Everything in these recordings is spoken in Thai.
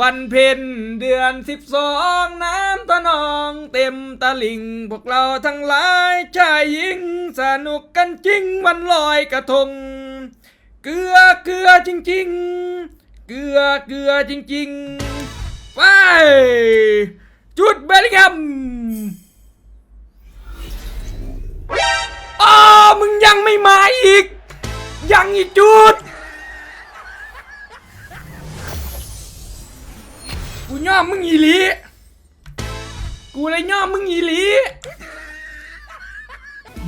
วันเพ็ญเดือนสิบสองน้ำตะนองเต็มตะลิ่งพวกเราทั้งหลายชายหญิงสนุกกันจริงวันลอยกระทง เกลือเกลือจริง ๆ เกลือเกลือจริงๆไปจุดเบลลิงแฮมอ้อมึงยังไม่มาอีก ยังอีกจุด กูย่อมมึงอีหลีกูเลยย่อมมึงอีหลี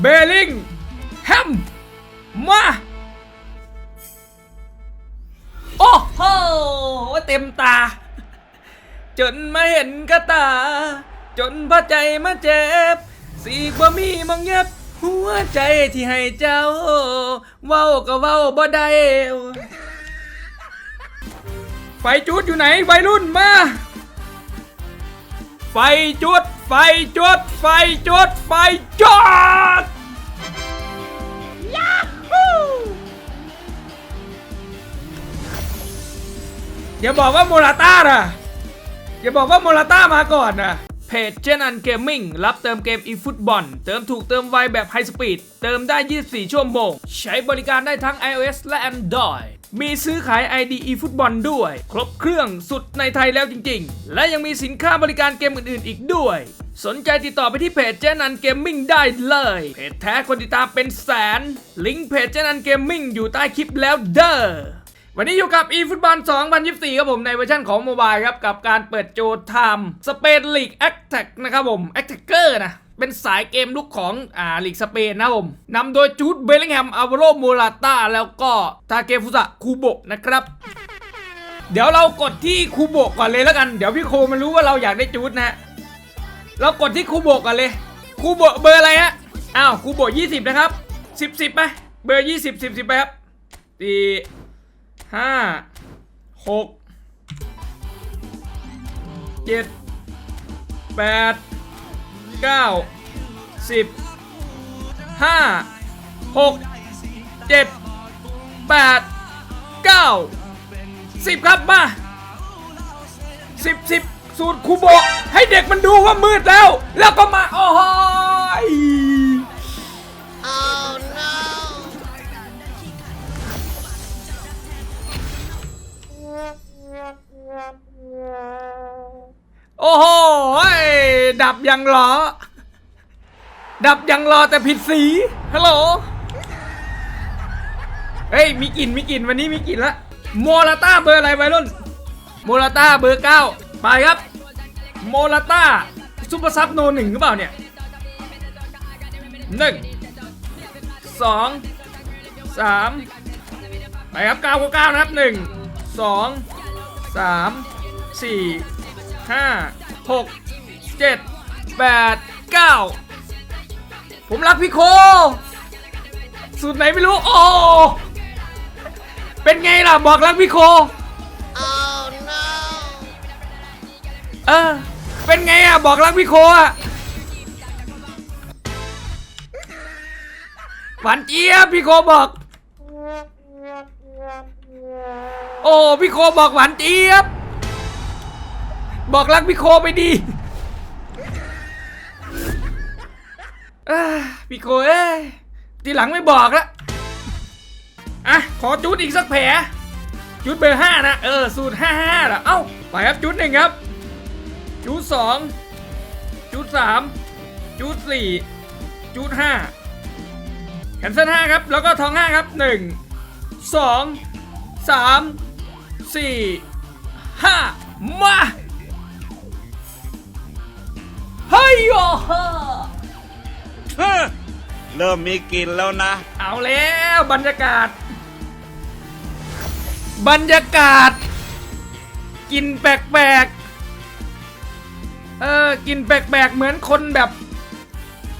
เบลลิงแฮมมาโอ้โหเต็มตา จนมาเห็นกระตา จนพระใจมาเจ็บ สีกว่ามีมองเย็บ หัวใจที่ให้เจ้า เว้าก็เว้าบ่ได้ ไฟจุดอยู่ไหนวัยรุ่นมา ไฟจุด ไฟจุด ไฟจุด ไฟจุดยาฮูอย่าบอกว่าโมราต้านะอย่าบอกว่าโมราต้ามาก่อนนะเพจเจนันเกมมิ่งรับเติมเกมอีฟุตบอลเติมถูกเติมไวแบบไฮสปีด เติมได้ 24 ชั่วโมง ใช้บริการได้ทั้ง iOS และ Android มีซื้อขาย ID eFootball ด้วย ครบเครื่องสุดในไทยแล้วจริง ๆ และยังมีสินค้าบริการเกมอื่น ๆ อีกด้วย สนใจติดต่อไปที่เพจเจนันเกมมิ่งได้เลย เพจแท้คนติดตามเป็นแสน ลิงก์เพจเจนันเกมมิ่งอยู่ใต้คลิปแล้วเด้อวันนี้อยู่กับ eFootball 2024 ครับผม ในเวอร์ชันของโมบายครับ กับการเปิดโจทย์ทม์สเปนลีกแอคแท็กนะครับผมแอคแท็กเกอร์นะ เป็นสายเกมลุกของอ่าลีกสเปนนะผมนำโดยจูดเบลลิงแฮมอาวโรโมลาตาแล้วก็ทาเกฟุสะคูโบะนะครับเดี๋ยวเรากดที่คูโบก่อนเลยแล้วกัน เดี๋ยวพี่โคมันรู้ว่าเราอยากได้จูดนะฮะ เรากดที่คูโบก่อนเลย คูโบเบอร์อะไรฮะ อ้าวคูโบะ20นะครับ10 10ไปเบอร์20 10 10ไปครับสี่ห้าหกเจ็ดแปด เก้าสิบห้าหกเจ็ดแปดเก้าสิบครับมาสิบสิบสูตรคูโบะให้เด็กมันดูว่ามืดแล้ว แล้วก็มาโอ้โหยโอ้โห ดับยังล้อ ดับยังรอแต่ผิดสีฮัลโหลเฮ้ยมีกลิ่นมีกลิ่นวันนี้มีกลิ่นละโมลาต้าเบอร์อะไรไวรุ่นโมลาต้าเบอร์เก้าไปครับ โมลาต้าซุปเปอร์ซับโนหนึ่งหรือเปล่าเนี่ยหนึ่งสองสามไปครับเก้าเก้านะครับหนึ่งสองสามสี่ห้าหกเจ็ด แปดเก้าผมรักพี่โค สูตรไหนไม่รู้ โอ้ เป็นไงล่ะ บอกรักพี่โคเออ เป็นไงอะ บอกรักพี่โคอะหวานเจี๊ยบพี่โคบอก โอ้ พี่โคบอกหวานเจี๊ยบ บอกรักพี่โคไปดี อ้ยพี่โคเอ้ยทีหลังไม่บอกละอะขอจุดอีกสักแผลจุดเบอร์ห้านะเออสูตรห้าห้าละเอ้าไปครับจุดหนึ่งครับ จุดสองจุดสามจุดสี่จุดห้าแคนเซิลห้าครับ แล้วก็ทองห้าครับหนึ่งสองสามสี่ห้ามาเฮ้ยโอ้ เริ่มมีกลิ่นแล้วนะ เอาแล้วบรรยากาศ บรรยากาศ กินแปลกๆ เออ กินแปลกๆ เหมือนคนแบบ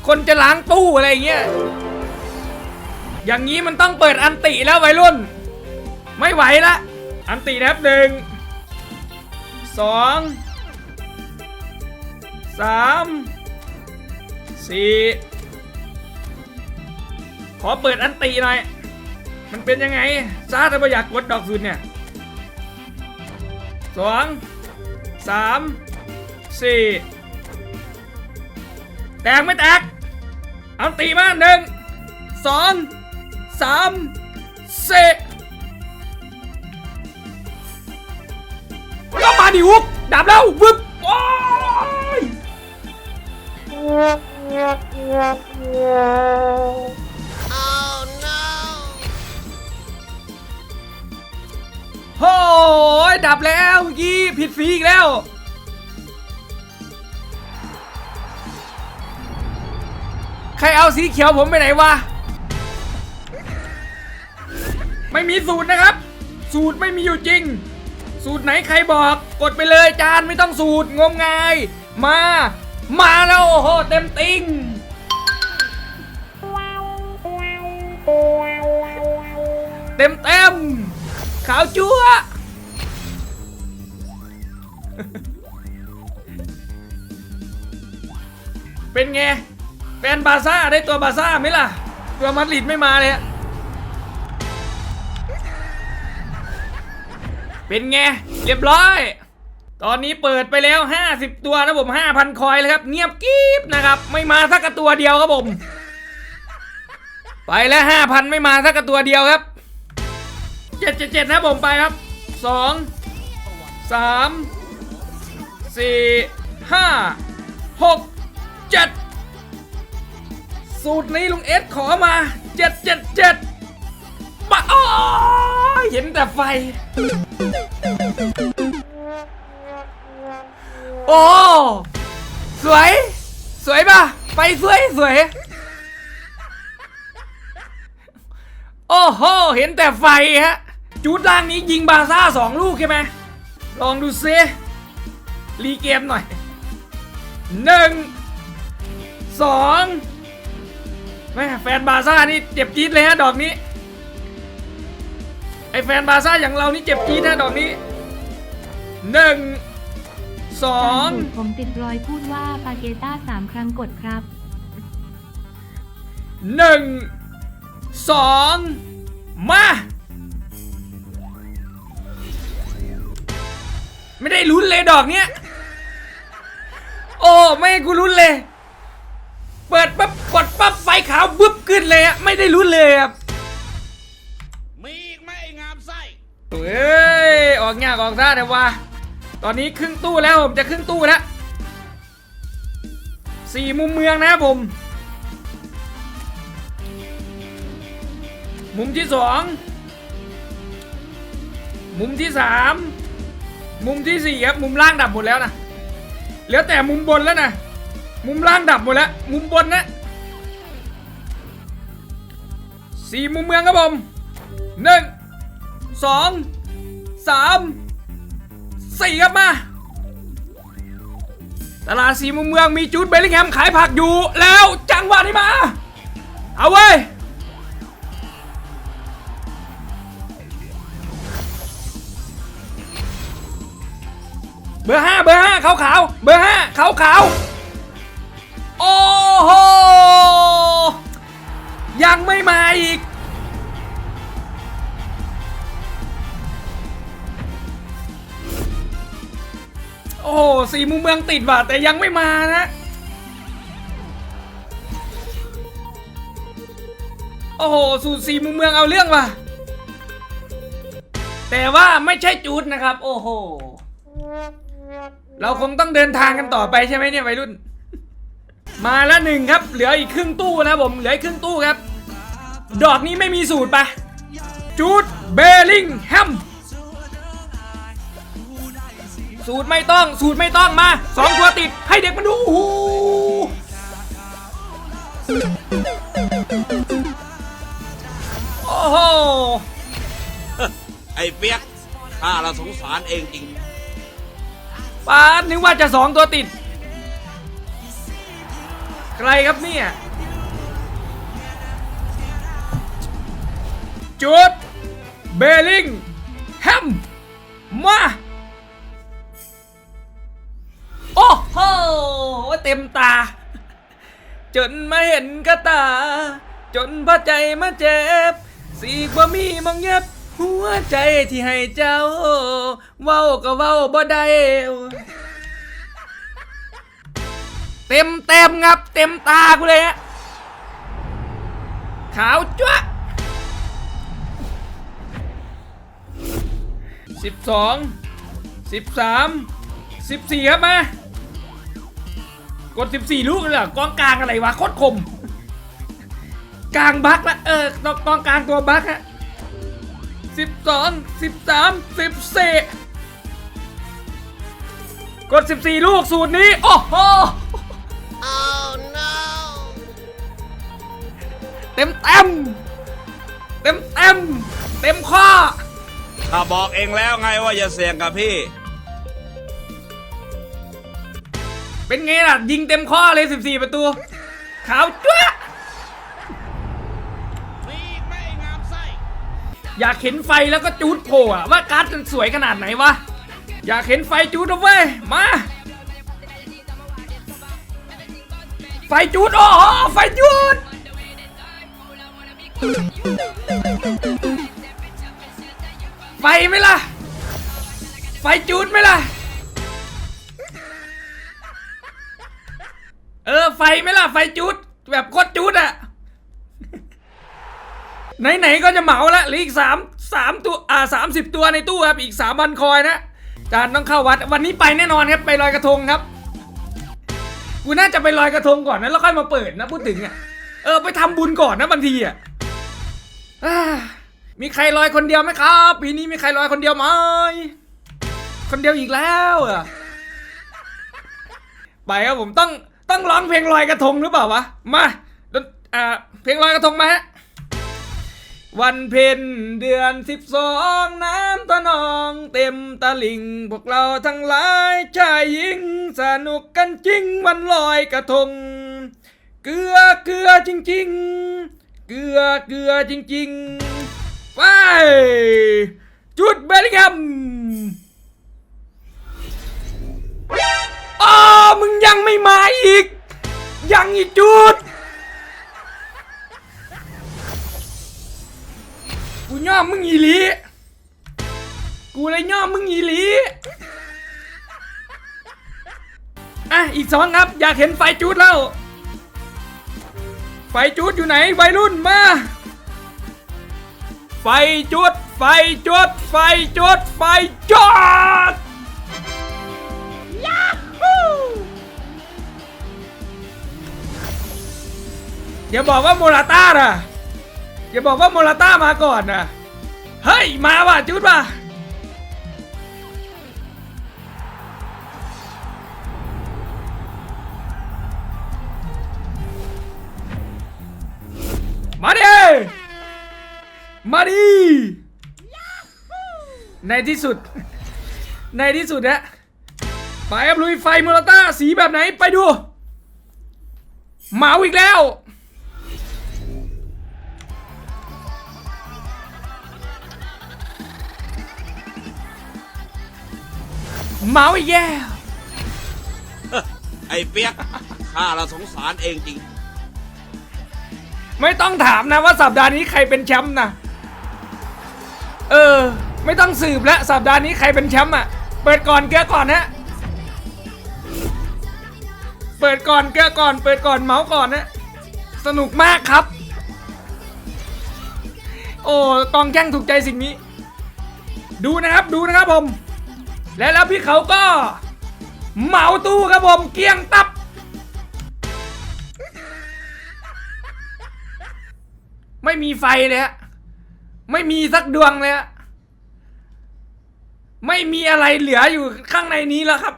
คนจะล้างตู้อะไรอย่างเงี้ย อย่างนี้มันต้องเปิดอันติแล้ววัยรุ่น ไม่ไหวละ อันตินะครับหนึ่งสองสามสี่ ขอเปิดอันติหน่อย มันเป็นยังไงซาแต่ไม่อยากกดดอกสุดเนี่ยสองสามสี่แตกไม่แตกเอาตีมาหนึ่งสองสามสี่ก็มาดิวุกดับแล้ววึบโอ้ย โอ้ยดับแล้วยี่ผิดฟีอีกแล้ว ใครเอาสีเขียวผมไปไหนวะ ไม่มีสูตรนะครับ สูตรไม่มีอยู่จริง สูตรไหนใครบอกกดไปเลยจานไม่ต้องสูตรงมงาย มา มาแล้วโอ้โหเต็มติงเต็มเต็ม ขาวจั๊วเป็นไงแฟนบาร์ซ่าได้ตัวบาร์ซ่าไหมล่ะ ตัวมาดริดไม่มาเลยอะเป็นไงเรียบร้อย ตอนนี้เปิดไปแล้ว 50 ตัวนะผม 5,000 คอยเลยครับ เงียบกริบนะครับ ไม่มาสักกระตัวเดียวครับผม ไปแล้ว 5,000 ไม่มาสักกระตัวเดียวครับ 777นะผมไปครับ2 3 4 5 6 7สูตรนี้ลุงเอสขอมา777ปะอ้อยเห็นแต่ไฟ โอ้ สวย สวยป่ะไฟสวยสวย โอ้โห เห็นแต่ไฟฮะ จูดล่างนี้ยิงบาร์ซ่าสองลูกใช่ไหมลองดูซิรีเกมหน่อยหนึ่งสองแม่แฟนบาร์ซ่านี่เจ็บจี๊ดเลยฮะดอกนี้ ไอแฟนบาร์ซ่าอย่างเรานี่เจ็บจี๊ดนะดอกนี้หนึ่งสองการดูดผมติดรอยพูดว่าปาเกต้าสามครั้งกดครับหนึ่งสองมา ไม่ได้ลุ้นเลยดอกเนี้ย โอ้ไม่ให้กูลุ้นเลย เปิดปั๊บกดปั๊บไฟขาวบึ๊บขึ้นเลยอะไม่ได้ลุ้นเลยครับมีอีกไหมไอ้งามไส้เฮ้ยออกยากออกท่าแต่ว่า ตอนนี้ครึ่งตู้แล้วผมจะครึ่งตู้แล้วสี่มุมเมืองนะครับผม มุมที่สองมุมที่สาม มุมที่สี่ครับมุมล่างดับหมดแล้วนะเหลือแต่มุมบนแล้วนะมุมล่างดับหมดแล้ว มุมบนนะสี่มุมเมืองครับผมหนึ่งสองสามสี่ครับมาตลาดสี่มุมเมืองมีจูดเบลลิงแฮมขายผักอยู่แล้วจังหวะนี้มา เอาเว้ย มืองติดว่ะแต่ยังไม่มานะโอ้โหสูตรสี่มุมเมืองเอาเรื่องว่ะ แต่ว่าไม่ใช่จูดนะครับ โอ้โห เราคงต้องเดินทางกันต่อไปใช่ไหมเนี่ยวัยรุ่น มาแล้วหนึ่งครับ เหลืออีกครึ่งตู้นะผม เหลืออีกครึ่งตู้ครับ ดอกนี้ไม่มีสูตรปะจูดเบลลิงแฮม สูตรไม่ต้อง สูตรไม่ต้องมาสองตัวติด ให้เด็กมันดูโอ้โหโอ้โหไอ้เปียกข้าเราสงสารเองจริงป้าดนึกว่าจะสองตัวติด ใครครับเนี่ย จุด เบลลิงแฮม มา เต็มตา จนมาเห็นกระตา จนพอใจมาเจ็บ สีกว่ามีมองเย็บ หัวใจที่ให้เจ้า เว้าก็เว้าบ่ได้เต็มเต็มๆครับ เต็มตากูเลยฮะขาวจ้วะสิบสองสิบสามสิบสี่ครับมา กดสิบสี่ลูกเลยเหรอกองกลางอะไรวะโคตรคม กลางบักละเออกองกลางตัวบักฮะสิบสองสิบสามสิบสี่กดสิบสี่ลูกสูตรนี้ โอ้โหเต็มเต็มเต็มเต็มเต็มข้อข้าบอกเองแล้วไงว่าอย่าเสี่ยงกับพี่ เป็นไงล่ะ ยิงเต็มข้อเลย 14 ประตู ขาวจ้วะมีอีกไหม่งาอยากเห็นไฟแล้วก็จูดโผล่อะว่าการ์ดมันสวยขนาดไหนวะ อยากเห็นไฟจูดเอาเว้ย มา ไฟจูดโอ้โหไฟจูดไฟไหมล่ะ ไฟจูดไหมล่ะ เออไฟไหมล่ะไฟจูดแบบโคตรจูดอะไหนๆก็จะเหมาละเหลืออีกสามสามตัวอ่าสามสิบตัวในตู้ครับ อีกสามพันคอยนะจานต้องเข้าวัดวันนี้ไปแน่นอนครับไปลอยกระทงครับกูน่าจะไปลอยกระทงก่อนนะแล้วค่อยมาเปิดนะพูดถึงอะเออไปทำบุญก่อนนะบางทีอะมีใครลอยคนเดียวไหมครับ ปีนี้มีใครลอยคนเดียวไหมคนเดียวอีกแล้วอะไปครับผมต้อง ต้องร้องเพลงลอยกระทงหรือเปล่าวะ มาดนอ่าเพลงลอยกระทงมาฮะ วันเพ็ญเดือนสิบสองน้ำตะนองเต็มตะลิง พวกเราทั้งหลายชายหญิงสนุกกันจริงวันลอยกระทง เกลือเกลือจริง ๆ เกลือเกลือจริง ๆ ไป จุดเบลลิงแฮม อ๋อมึงยังไม่มาอีก ยังอีกจุดกูย่อมมึงอีหลีกูเลยย่อมมึงอีหลีอะอีกสองครับ อยากเห็นไฟจูดแล้ว ไฟจูดอยู่ไหนวัยรุ่นมา ไฟจุด ไฟจุด ไฟจุด ไฟจุด อย่าบอกว่าโมราต้านะอย่าบอกว่าโมราต้ามาก่อนนะเฮ้ย มาว่ะจุดว่ะมาดิมาดิในที่สุด ในที่สุดนะไปครับลุยไฟโมราต้าสีแบบไหนไปดูเหมาอีกแล้ว เมาอีกแล้วไอ้เปียกข้าเราสงสารเองจริง ไม่ต้องถามนะว่าสัปดาห์นี้ใครเป็นแชมป์นะเออ ไม่ต้องสืบแล้วสัปดาห์นี้ใครเป็นแชมป์อะ เปิดก่อนเกลือก่อนนะเปิดก่อนเกลือก่อน เปิดก่อนเมาส์ก่อนนะสนุกมากครับ โอ้กองแจ้งถูกใจสิ่งนี้ ดูนะครับดูนะครับผม และแล้วพี่เขาก็เหมาตู้ครับผมเกลี้ยงตับ ไม่มีไฟเลยฮะไม่มีสักดวงเลยฮะไม่มีอะไรเหลืออยู่ข้างในนี้แล้วครับ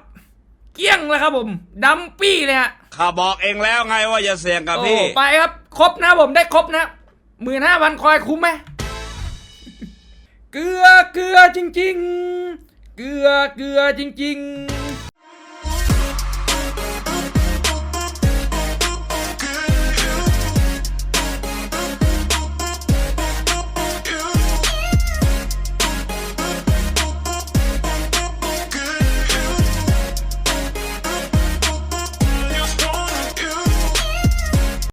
เกลี้ยงแล้วครับผมดัมปี้เลยฮะข้าบอกเองแล้วไงว่าอย่าเสี่ยงกับโอ้พี่ ไปครับ ครบนะผมได้ครบนะหมื่นห้าพันคอยคุ้มไหมเกลือเกลือจริง ๆ เกลือเกลือจริง ๆ